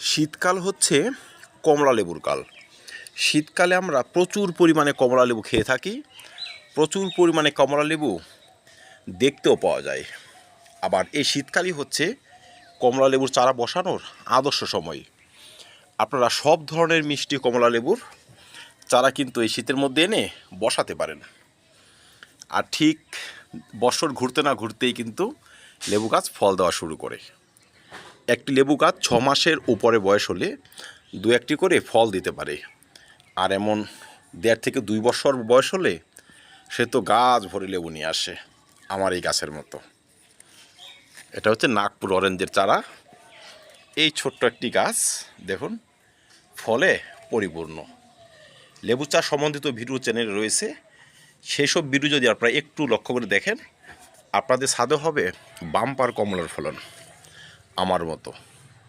শীতকাল হচ্ছে কমলা লেবুর কাল। শীতকালে আমরা প্রচুর পরিমাণে কমলা লেবু খেয়ে থাকি। প্রচুর পরিমাণে কমলা লেবু দেখতেও পাওয়া যায়। আবার এই শীতকালই হচ্ছে কমলা লেবুর চারা বসানোর আদর্শ সময়। আপনারা সব ধরনের মিষ্টি কমলা লেবুর চারা কিন্তু এই শীতের মধ্যে এনে বসাতে পারেন। আর ঠিক বছর ঘুরতে না ঘুরতেই কিন্তু লেবু গাছ ফল দেওয়া শুরু করে। একটি লেবু গাছ ছ মাসের উপরে বয়স হলে দু একটি করে ফল দিতে পারে। আর এমন দেড় থেকে দুই বছর বয়স হলে সে তো গাছ ভরে লেবু নিয়ে আসে আমার এই গাছের মতো। এটা হচ্ছে নাগপুর অরেঞ্জের চারা। এই ছোট্ট একটি গাছ, দেখুন, ফলে পরিপূর্ণ। লেবু চা সম্বন্ধিত ভিডিও চ্যানেল রয়েছে। সেই সব ভিডিও যদি আপনারা একটু লক্ষ্য করে দেখেন, আপনাদের ছাদে হবে বাম্পার কমলার ফলন। 余るもと。